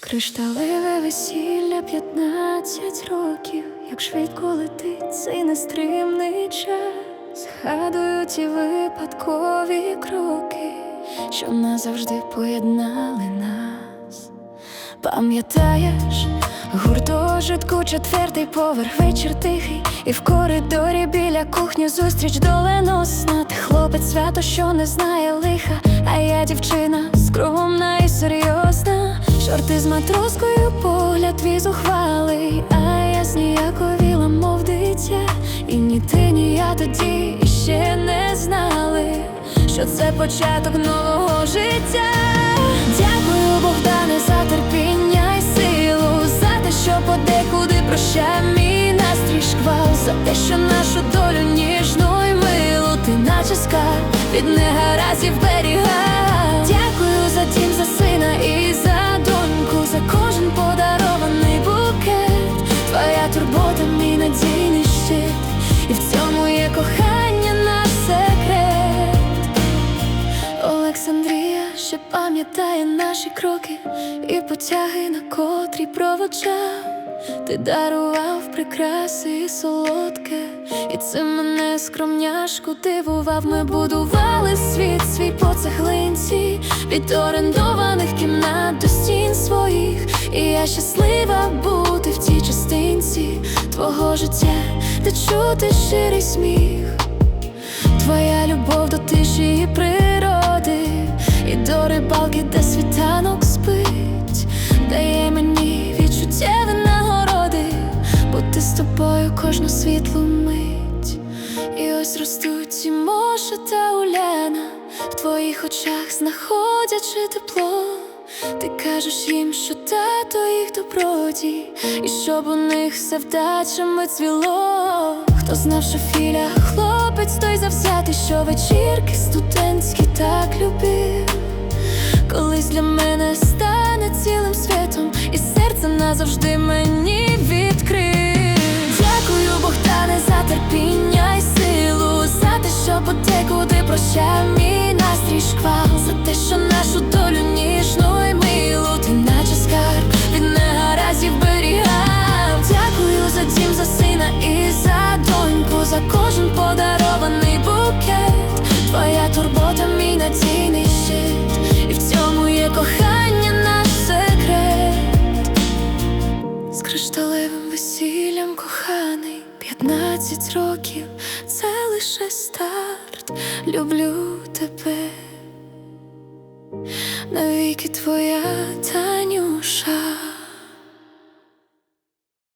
Кришталеве весілля 15 років, як швидко летить цей нестримний час. Згадую ті випадкові кроки, що назавжди поєднали нас. Пам'ятаєш, гуртожитку четвертий поверх, вечір тихий, і в коридорі біля кухні зустріч доленосна. Ти хлопець свято, що не знає лиха, а я дівчина скромна. Шорти з матроскою, погляд твій зухвалий, а я зніяковіла, мов дитя. І ні ти, ні я тоді ще не знали, що це початок нового життя. Дякую, Богдане, за терпіння і силу, за те, що подекуди прощає мій настрій шквал, за те, що нашу долю ніжну і милу, ти наче скарб від негаразів берігав. Пам'ятає наші кроки і потяги, на котрі проводжав. Ти дарував прикраси і солодке, і це мене скромняшку дивував. Ми будували світ свій по цеглинці, від орендованих кімнат до стін своїх. І я щаслива бути в тій частинці твого життя, де чути щирий сміх. Твоя любов до тиші і природи, бути з тобою кожну світлу мить. І ось ростуть і Моша та Уляна, в твоїх очах знаходячи тепло. Ти кажеш їм, що тато їх добродій, і щоб у них все вдачами цвіло. Хто знав, що Філя хлопець той завзятий, що вечірки студентські так любив. Колись для мене стане цілим світом, і серце назавжди мені прощав мій настрій шквал, за те, що 15 років, це лише старт. Люблю тебе. Навіки твоя Таню